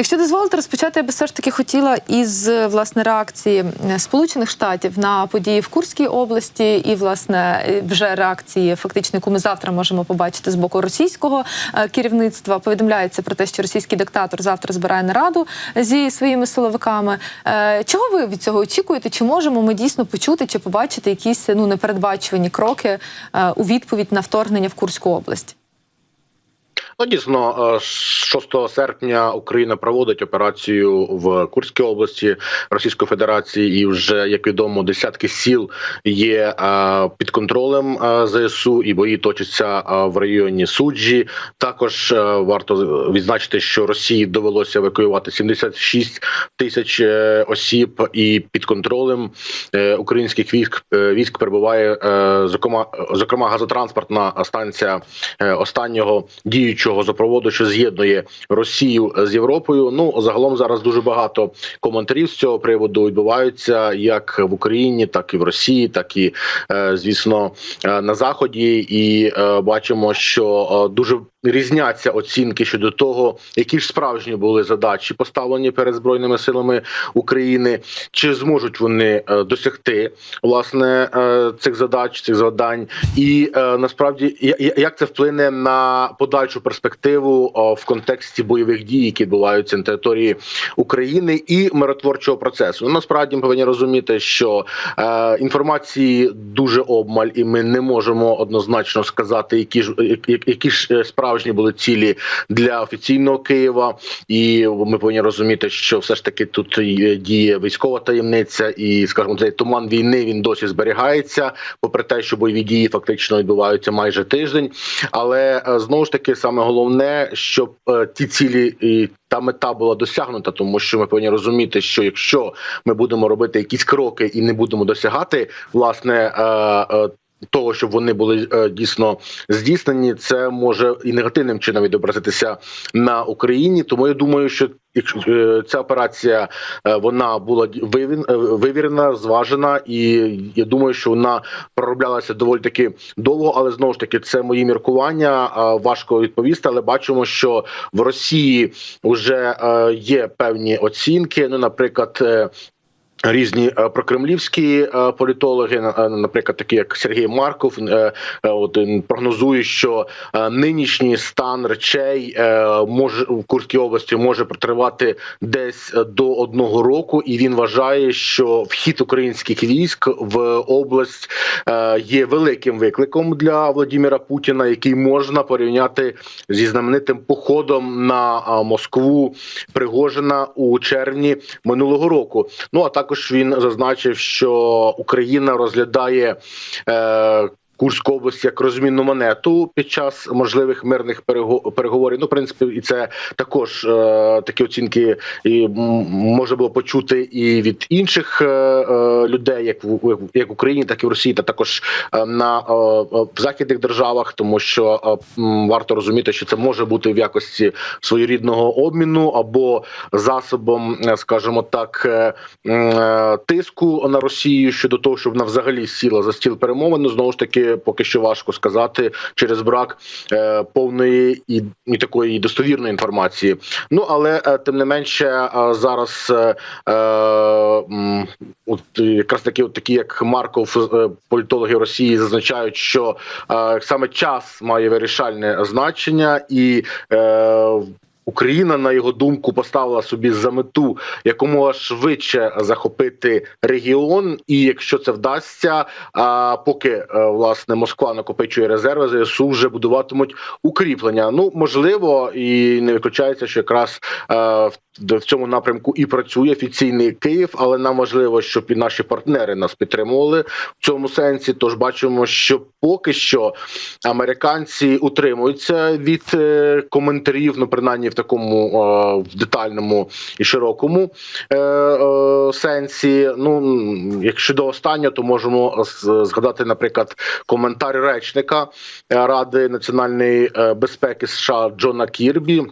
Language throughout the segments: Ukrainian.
Якщо дозволите розпочати, я би все ж таки хотіла із власне реакції Сполучених Штатів на події в Курській області, і власне е, вже реакції, фактично, яку ми завтра можемо побачити з боку російського е, керівництва. Повідомляється про те, що російський диктатор завтра збирає нараду зі своїми силовиками. Е, Чого ви від цього очікуєте? Чи можемо ми дійсно почути чи побачити якісь ну непередбачувані кроки у відповідь на вторгнення в Курську область? Ну, дійсно, е, 6 серпня Україна проводить операцію в Курській області Російської Федерації, і вже як відомо, десятки сіл є е, під контролем е, ЗСУ, і бої точаться е, в районі суджі. Також е, варто відзначити, що Росії довелося евакуювати 76 тисяч е, осіб, і під контролем е, українських військ е, військ перебуває е, зокрема, зокрема газотранспортна станція е, останнього діючого газопроводу, що з'єднує Росію з Європою. Ну загалом зараз дуже багато коментарів з цього приводу відбуваються як в Україні, так і в Росії, так і е, звісно е, на заході. І е, бачимо, що дуже різняться оцінки щодо того, які ж справжні були задачі поставлені перед збройними силами України, чи зможуть вони е, досягти власне е, цих задач, цих завдань, і е, насправді як це вплине на подальшу перспективу в контексті бойових дій, які відбуваються на території України і миротворчого процесу. Ну, насправді ми повинні розуміти, що інформації дуже обмаль, і ми не можемо однозначно сказати, які ж які, ж е, справжні були цілі для офіційного Києва. І ми повинні розуміти, що все ж таки тут діє військова таємниця, і скажімо, цей туман війни він досі зберігається, попри те, що бойові дії фактично відбуваються майже тиждень. Але е, знову ж таки, саме головне, щоб е, ті цілі і та мета була досягнута, тому що ми повинні розуміти, що якщо ми будемо робити якісь кроки і не будемо досягати власне. Того, щоб вони були е, дійсно здійснені, це може і негативним чином відобразитися на Україні. Тому я думаю, що е, ця операція е, вона була вивірена, зважена, і я думаю, що вона пророблялася доволі таки довго, але знову ж таки це мої міркування. Важко відповісти, але бачимо, що в Росії вже є певні оцінки. Ну, наприклад. Різні е, прокремлівські е, політологи, е, наприклад, такі як Сергій Марков, от прогнозує, що нинішній стан речей може в Курській області може протривати десь до одного року, і він вважає, що вхід українських військ в область є великим викликом для Владимира Путіна, який можна порівняти зі знаменитим походом на Москву Пригожина у червні минулого року. Ну а також він зазначив, що Україна розглядає. Е, Курську область як розмінну монету під час можливих мирних перего- переговорів. Ну, в принципі, і це також е, такі оцінки і м, можна було почути і від інших е, е, людей, як в як в Україні, так і в Росії, та також е, на е, е, в західних державах, тому що е, варто розуміти, що це може бути в якості своєрідного обміну або засобом, скажімо так, е, тиску на Росію щодо того, щоб вона взагалі сіла за стіл перемовин. Ну, знову ж таки, поки що важко сказати через брак е, повної і, і такої достовірної інформації. Ну але е, тим не менше, е, зараз е, е, от якраз такі, от такі як Марков, е, політологи Росії зазначають, що е, саме час має вирішальне значення і. Е, Україна, на його думку, поставила собі за мету якомога швидше захопити регіон, і якщо це вдасться, а поки е, власне Москва накопичує резерви, ЗСУ вже будуватимуть укріплення. Ну можливо, і не виключається, що якраз е, в цьому напрямку і працює офіційний Київ, але нам важливо, щоб і наші партнери нас підтримували в цьому сенсі. Тож бачимо, що поки що американці утримуються від е, коментарів, ну принаймні в такому е, в детальному і широкому е, сенсі. Ну якщо до останнього, то можемо згадати, наприклад, коментар речника Ради національної безпеки США Джона Кірбі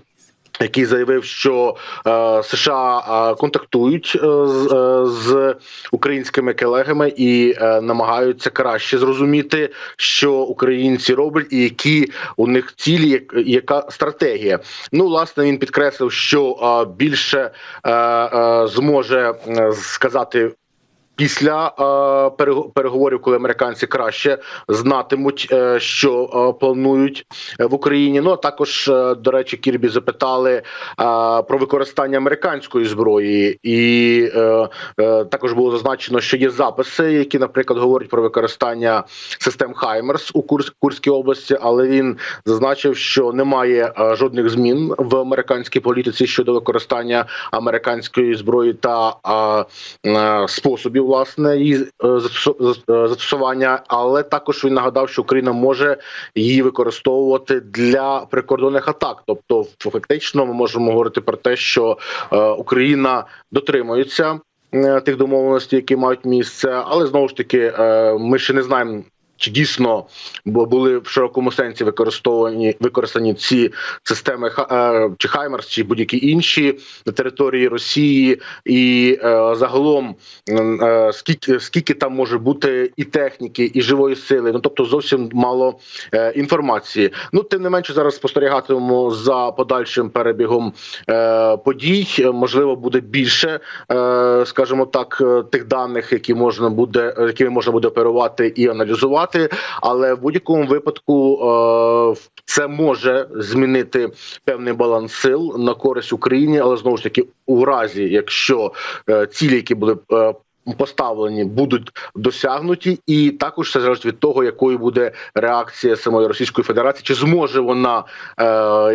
який заявив, що е, США е, контактують е, з, е, з українськими колегами і е, намагаються краще зрозуміти, що українці роблять, і які у них цілі, як, яка стратегія. Ну, власне, він підкреслив, що е, більше е, е, зможе сказати. Після е, переговорів, коли американці краще знатимуть, е, що е, планують е, в Україні. Ну а також, е, до речі, Кірбі запитали е, про використання американської зброї, і е, е, також було зазначено, що є записи, які, наприклад, говорять про використання систем Хаймерс у Курс- Курській області, але він зазначив, що немає е, жодних змін в американській політиці щодо використання американської зброї та е, е, способів власне її е, е, застосування. Але також він нагадав, що Україна може її використовувати для прикордонних атак. Тобто, фактично, ми можемо говорити про те, що е, Україна дотримується. Тих домовленостей, які мають місце, але знову ж таки, ми ще не знаємо, чи дійсно бу- були в широкому сенсі використовані використані ці системи е, чи Хаймерс, чи будь-які інші на території Росії, і е, загалом е, скільки скільки там може бути і техніки, і живої сили. Ну тобто зовсім мало е, інформації. Ну тим не менше, зараз спостерігатимемо за подальшим перебігом подій. Можливо, буде більше, е, скажімо так, тих даних, які можна буде, якими можна буде оперувати і аналізувати. Але в будь-якому випадку е, це може змінити певний баланс сил на користь Україні, але знову ж таки, у разі, якщо е, цілі, які були е, Поставлені будуть досягнуті, і також це залежить від того, якою буде реакція самої Російської Федерації, чи зможе вона, е,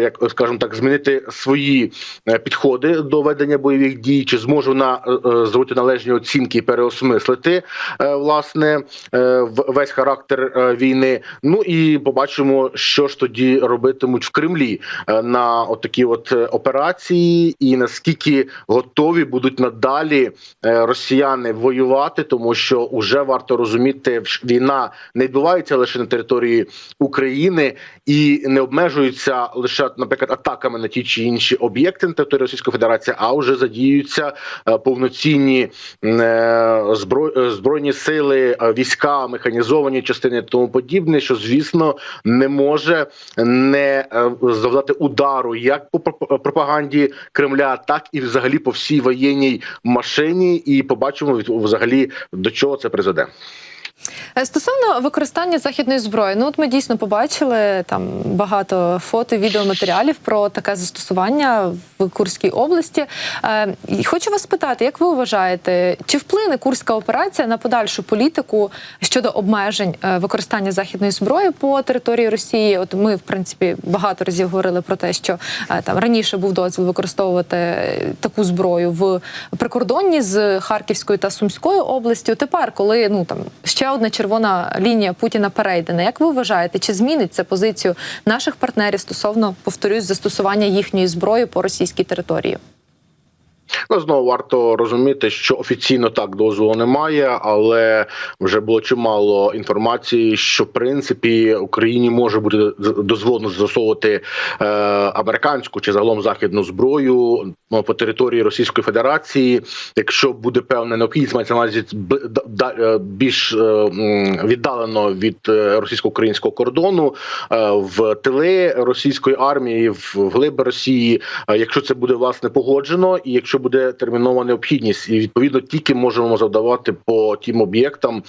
як скажімо так, змінити свої е, підходи до ведення бойових дій, чи зможе вона е, е, зробити належні оцінки і переосмислити е, власне е, в- весь характер е, війни. Ну і побачимо, що ж тоді робитимуть в Кремлі е, на отакі от операції, і наскільки готові будуть надалі росіяни воювати, тому що вже варто розуміти, війна не відбувається лише на території України і не обмежується лише, наприклад, атаками на ті чи інші об'єкти на території Російської Федерації, а вже задіюються е, повноцінні е, е, збройні сили, війська, механізовані частини тому подібне, що звісно не може не завдати удару як по проп- пропаганді Кремля, так і взагалі по всій воєнній машині. І побачимо від- взагалі до чого це призведе. Е, Стосовно використання західної зброї, ну от ми дійсно побачили там багато фото, відеоматеріалів про таке застосування в Курській області. Е, і хочу вас спитати, як ви вважаєте, чи вплине курська операція на подальшу політику щодо обмежень е, використання західної зброї по території Росії? От ми, в принципі, багато разів говорили про те, що там раніше був дозвіл використовувати таку зброю в прикордонні з Харківською та Сумською областю. Тепер, коли ну там ще одна червона лінія Путіна перейдена, як ви вважаєте, чи змінить це позицію наших партнерів стосовно повторюсь застосування їхньої зброї по російській території? Ну, знову варто розуміти, що офіційно так дозволу немає, але вже було чимало інформації, що в принципі Україні може бути дозволено застосовувати е, американську чи загалом західну зброю ну, по території Російської Федерації, якщо буде певна необхідність, мається на е, більш е, віддалено від е, російсько-українського кордону в тили російської армії, в глиби Росії, якщо це буде власне погоджено, і якщо буде термінова необхідність, і відповідно тільки можемо завдавати по тим об'єктам,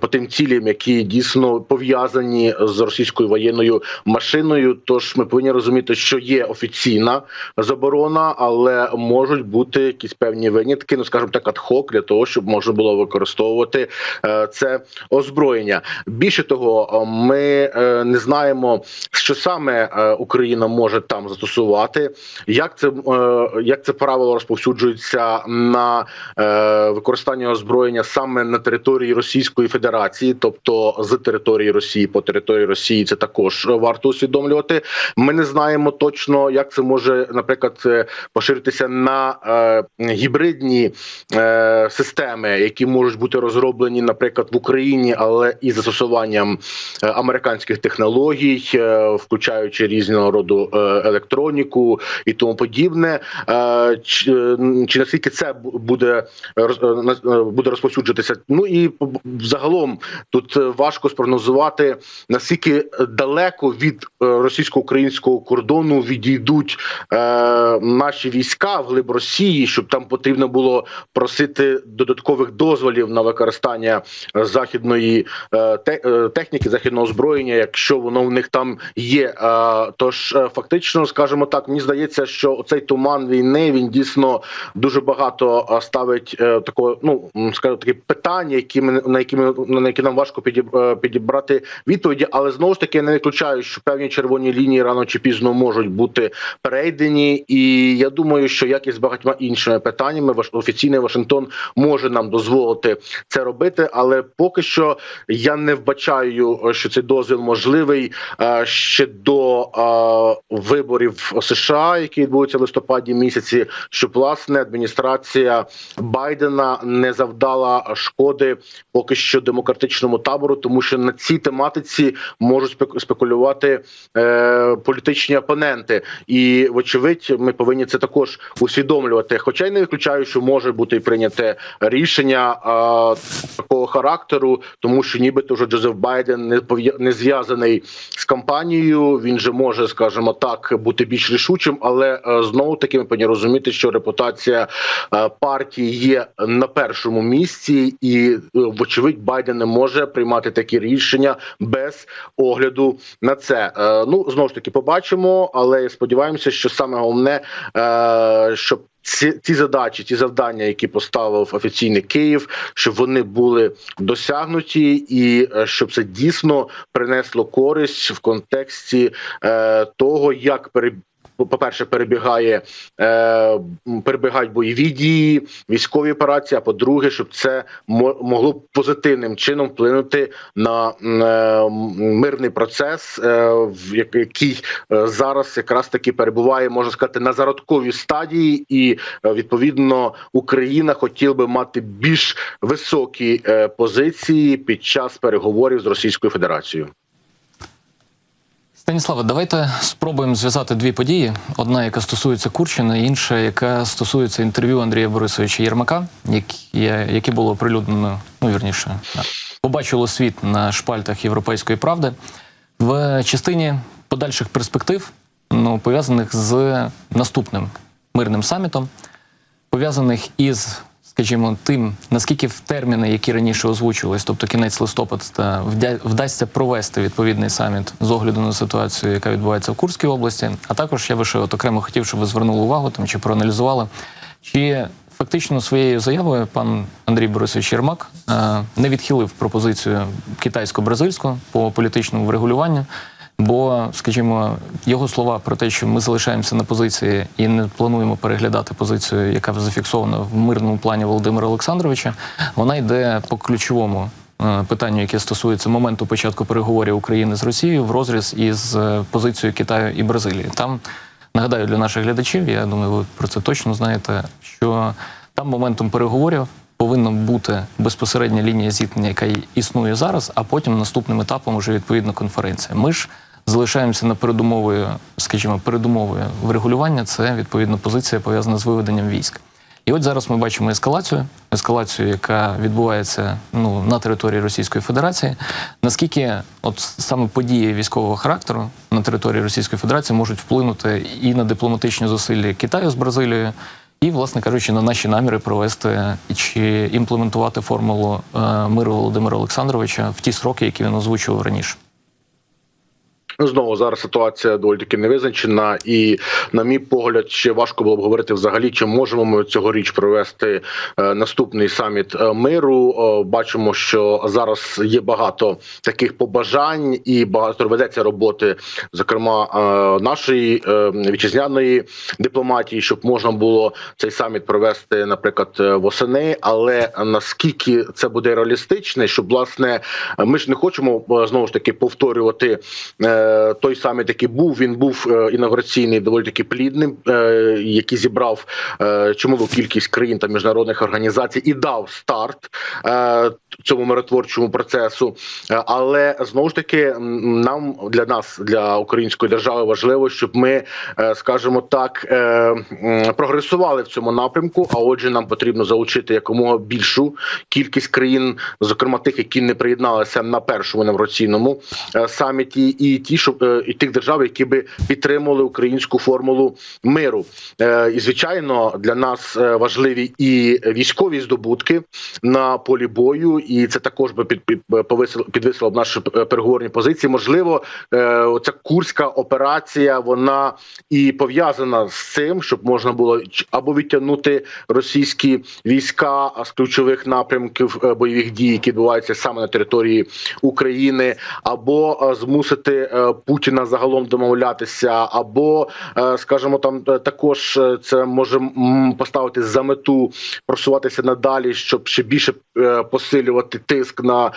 по тим цілям, які дійсно пов'язані з російською воєнною машиною. Тож ми повинні розуміти, що є офіційна заборона, але можуть бути якісь певні винятки, ну скажімо так, адхок для того, щоб можна було використовувати е, це озброєння. Більше того, ми е, не знаємо, що саме е, Україна може там застосувати, як це як це правило розповсюджується розповсюджується на е, використання озброєння саме на території Російської Федерації, тобто з території Росії по території Росії, це також варто усвідомлювати. Ми не знаємо точно, як це може, наприклад, е, поширитися на е, гібридні системи, які можуть бути розроблені, наприклад, в Україні, але із застосуванням американських технологій, включаючи різного роду електроніку і тому подібне. Е, Чи, е, наскільки це бу- буде роз- е, е, буде розповсюджуватися? Ну і по- загалом тут е, важко спрогнозувати наскільки далеко від е, російсько-українського кордону відійдуть е, наші війська в глиб Росії, щоб там потрібно було просити додаткових дозволів на використання е, західної е, те- е, техніки, західного озброєння, якщо воно в них там є. Е, Тож е, фактично, скажімо так, мені здається, що цей туман війни він дійсно дуже багато е, ставить е, такого, ну м, скажімо, такі питання, які ми на які ми на які нам важко е, підібрати відповіді, але знову ж таки я не виключаю, що певні червоні лінії рано чи пізно можуть бути перейдені, і я думаю, що як і з багатьма іншими питаннями, офіційний Вашингтон може нам дозволити це робити, але поки що я не вбачаю, що цей дозвіл можливий ще до виборів США, які відбудуться в листопаді місяці, щоб власне адміністрація Байдена не завдала шкоди поки що демократичному табору, тому що на цій тематиці можуть спек- спекулювати е, політичні опоненти, і вочевидь, ми повинні це також усвідомлювати. Хоча й не виключаю, що може бути прийняте рішення е, такого характеру, тому що нібито вже Джозеф Байден не не зв'язаний з кампанією. Він же може, скажімо так, бути більш рішучим, але е, знову таки ми повинні розуміти, що репутація е, партії є на першому місці, і е, вочевидь Байден не може приймати такі рішення без огляду на це. Е, Ну знову ж таки, побачимо, але сподіваємося, що саме головне, щоб ці, ці задачі, ті завдання, які поставив офіційний Київ, щоб вони були досягнуті, і щоб це дійсно принесло користь в контексті е, того, як пере. По-перше, перебігає е, перебігають бойові дії, військові операції. А по-друге, щоб це мо- могло позитивним чином вплинути на е, мирний процес, е, в як- який е, зараз якраз таки перебуває, можна сказати, на зародковій стадії, і е, відповідно Україна хотіла би мати більш високі е, позиції під час переговорів з Російською Федерацією. Станіславе, давайте спробуємо зв'язати дві події: одна, яка стосується Курщини, інша, яка стосується інтерв'ю Андрія Борисовича Єрмака, які, яке було оприлюднено, ну вірніше, побачило світ на шпальтах Європейської правди в частині подальших перспектив, ну пов'язаних з наступним мирним самітом, пов'язаних із, скажімо, тим, наскільки в терміни, які раніше озвучувались, тобто кінець листопада, вдя- вдасться провести відповідний саміт з огляду на ситуацію, яка відбувається в Курській області. А також я би ще от окремо хотів, щоб ви звернули увагу там чи проаналізували, чи фактично своєю заявою пан Андрій Борисович Єрмак е, не відхилив пропозицію китайсько-бразильську по політичному врегулюванню. Бо, скажімо, його слова про те, що ми залишаємося на позиції і не плануємо переглядати позицію, яка зафіксована в мирному плані Володимира Олександровича, вона йде по ключовому е, питанню, яке стосується моменту початку переговорів України з Росією в розріз із е, позицією Китаю і Бразилії. Там нагадаю для наших глядачів, я думаю, ви про це точно знаєте, що там моментом переговорів повинна бути безпосередня лінія зіткнення, яка існує зараз, а потім наступним етапом вже відповідно конференція. Ми ж залишаємося на передумовою, скажімо, передумовою врегулювання. Це відповідно позиція пов'язана з виведенням військ. І от зараз ми бачимо ескалацію, ескалацію, яка відбувається ну на території Російської Федерації. Наскільки от саме події військового характеру на території Російської Федерації можуть вплинути і на дипломатичні зусилля Китаю з Бразилією, і, власне кажучи, на наші наміри провести чи імплементувати формулу е, миру Володимира Олександровича в ті сроки, які він озвучував раніше. Ну, Знову зараз ситуація доволі таки невизначена, і на мій погляд, ще важко було б говорити взагалі, чи можемо ми цьогоріч провести е, наступний саміт е, миру. Е, бачимо, що зараз є багато таких побажань, і багато ведеться роботи, зокрема нашої вітчизняної дипломатії, щоб можна було цей саміт провести, наприклад, восени. Але наскільки це буде реалістичне, щоб власне ми ж не хочемо знову ж таки повторювати той саміт, який був. Він був е, інаугураційний, доволі таки плідним, е, який зібрав е, чималу кількість країн та міжнародних організацій і дав старт е, цьому миротворчому процесу. Е, Але знову ж таки, нам для нас, для української держави, важливо, щоб ми, е, скажімо так, е, прогресували в цьому напрямку. А отже, нам потрібно залучити якомога більшу кількість країн, зокрема тих, які не приєдналися на першому інавгураційному е, саміті, і ті, щоб і тих держав, які би підтримували українську формулу миру. І звичайно, для нас важливі і військові здобутки на полі бою, і це також би під, під повисило підвисило б наші е, переговорні позиції. Можливо, е, оця курська операція вона і пов'язана з цим, щоб можна було або відтягнути російські війська з ключових напрямків е, бойових дій, які відбуваються саме на території України, або е, змусити е, Путіна загалом домовлятися, або, е, скажімо, там е, також е, це може поставити за мету просуватися надалі, щоб ще більше е, посилювати тиск на е,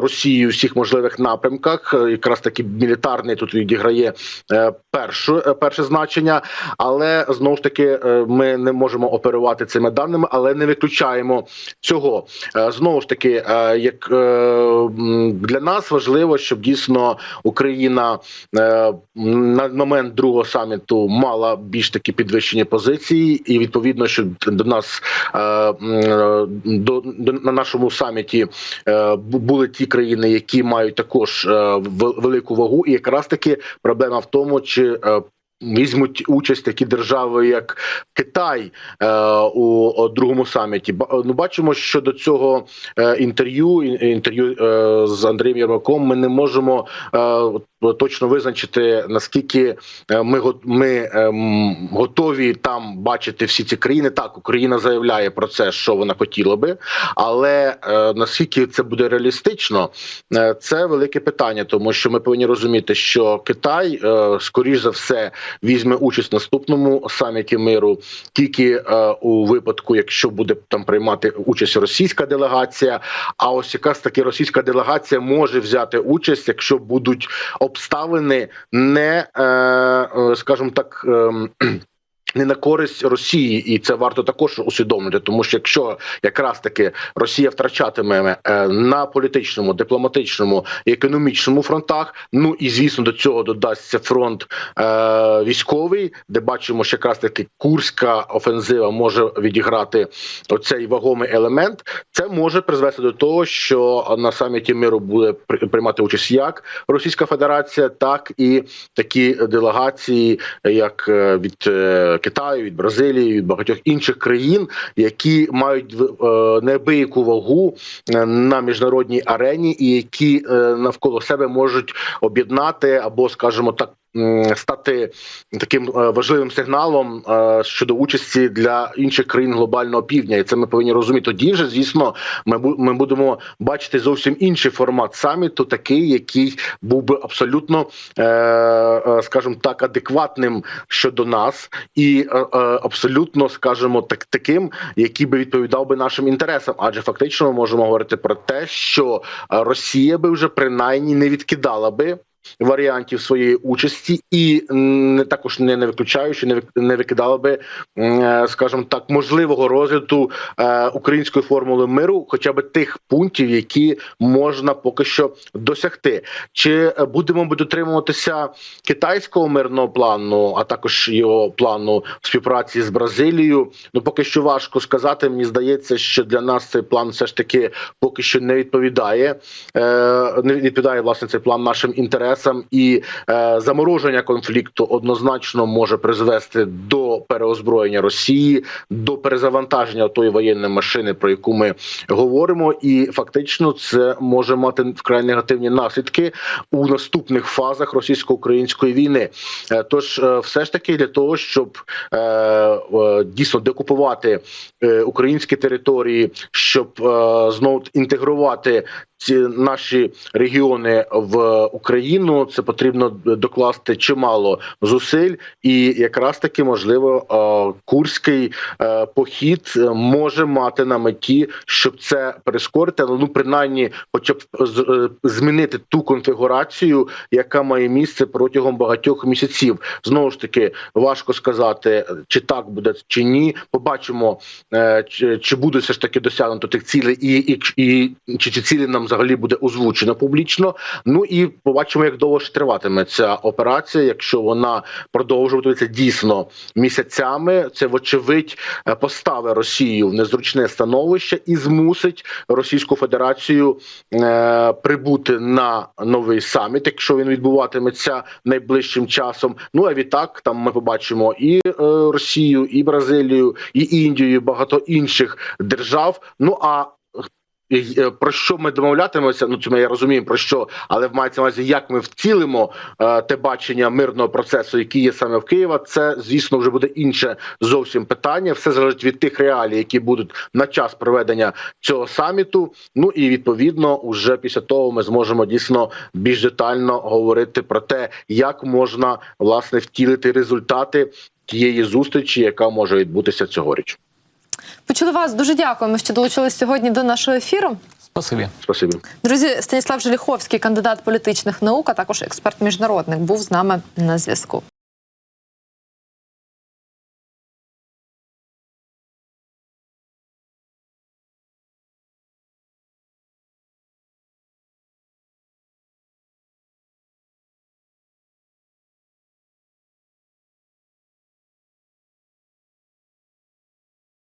Росію всіх можливих напрямках. Е, Якраз таки мілітарний тут відіграє е, першу е, перше значення, але знову ж таки е, ми не можемо оперувати цими даними, але не виключаємо цього. Е, Знову ж таки, е, як е, для нас важливо, щоб дійсно Україна е, на момент другого саміту мала більш такі підвищені позиції, і відповідно, щоб до нас е, до на нашому саміті е, були ті країни, які мають також е, велику вагу, і якраз таки проблема в тому, чи е, Візьмуть участь такі держави, як Китай е, у другому саміті. Ба- Ну, бачимо, що до цього е, інтерв'ю інтерв'ю е, з Андрієм Єрмаком ми не можемо е, точно визначити наскільки е, ми ми ем, готові там бачити всі ці країни. Так, Україна заявляє про це, що вона хотіла би, але е, наскільки це буде реалістично, е, це велике питання, тому що ми повинні розуміти, що Китай е, скоріш за все візьме участь в наступному саміті миру тільки е, у випадку, якщо буде там приймати участь російська делегація. А ось якраз таки російська делегація може взяти участь, якщо будуть обставини не е, е, скажімо так. ем, Не на користь Росії, і це варто також усвідомити, тому що якщо якраз таки Росія втрачатиме е, на політичному, дипломатичному і економічному фронтах, ну і звісно до цього додасться фронт е, військовий, де бачимо, що якраз таки курська офензива може відіграти оцей вагомий елемент. Це може призвести до того, що на саміті миру буде при- приймати участь як Російська Федерація, так і такі делегації, як е, від е, Китаю, від Бразилії, від багатьох інших країн, які мають е, неабияку вагу е, на міжнародній арені, і які е, навколо себе можуть об'єднати або, скажімо так. Стати таким е, важливим сигналом е, щодо участі для інших країн глобального півдня, і це ми повинні розуміти. Тоді вже звісно, ми ми будемо бачити зовсім інший формат саміту, такий, який був би абсолютно, е, скажімо так, адекватним щодо нас, і абсолютно, скажімо, так таким, який би відповідав би нашим інтересам. Адже фактично ми можемо говорити про те, що Росія би вже принаймні не відкидала би. Варіантів своєї участі, і не також не, не виключаючи, не не викидала би, е, скажімо так, можливого розгляду е, української формули миру, хоча б тих пунктів, які можна поки що досягти. Чи будемо ми дотримуватися китайського мирного плану, а також його плану співпраці з Бразилією? Ну поки що важко сказати. Мені здається, що для нас цей план все ж таки поки що не відповідає, е, не відповідає власне цей план нашим інтересам. Процесам, і е, замороження конфлікту однозначно може призвести до переозброєння Росії, до перезавантаження тої воєнної машини, про яку ми говоримо, і фактично це може мати вкрай негативні наслідки у наступних фазах російсько-української війни. Е, Тож, е, все ж таки, для того, щоб е, е, дійсно декупувати е, українські території, щоб е, знову інтегрувати ці наші регіони в Україну, це потрібно докласти чимало зусиль, і якраз таки можливо е, курський е, похід е, може мати на меті, щоб це прискорити, але ну принаймні, хоча б е, змінити ту конфігурацію, яка має місце протягом багатьох місяців. Знову ж таки, важко сказати, чи так буде чи ні. Побачимо, е, чи, чи буде все ж таки досягнуто тих цілей, і, і, і чи ці цілі нам взагалі буде озвучено публічно. Ну і побачимо, як довго ще триватиме ця операція. Якщо вона продовжуватиметься дійсно місяцями, це вочевидь е, поставить Росію в незручне становище і змусить Російську Федерацію е, прибути на новий саміт, якщо він відбуватиметься найближчим часом. Ну а відтак там ми побачимо і е, Росію, і Бразилію, і Індію, і багато інших держав. Ну а е, про що ми домовлятимемося? Ну це я розумію про що, але в мається увазі, як ми втілимо е, те бачення мирного процесу, який є саме в Києва. Це звісно вже буде інше зовсім питання. Все залежить від тих реалій, які будуть на час проведення цього саміту. Ну і відповідно, уже після того ми зможемо дійсно більш детально говорити про те, як можна власне втілити результати тієї зустрічі, яка може відбутися цьогоріч. Почули вас. Дуже дякуємо, що долучились сьогодні до нашого ефіру. Спасибі. Спасибі. Друзі, Станіслав Желіховський, кандидат політичних наук, а також експерт міжнародник, був з нами на зв'язку.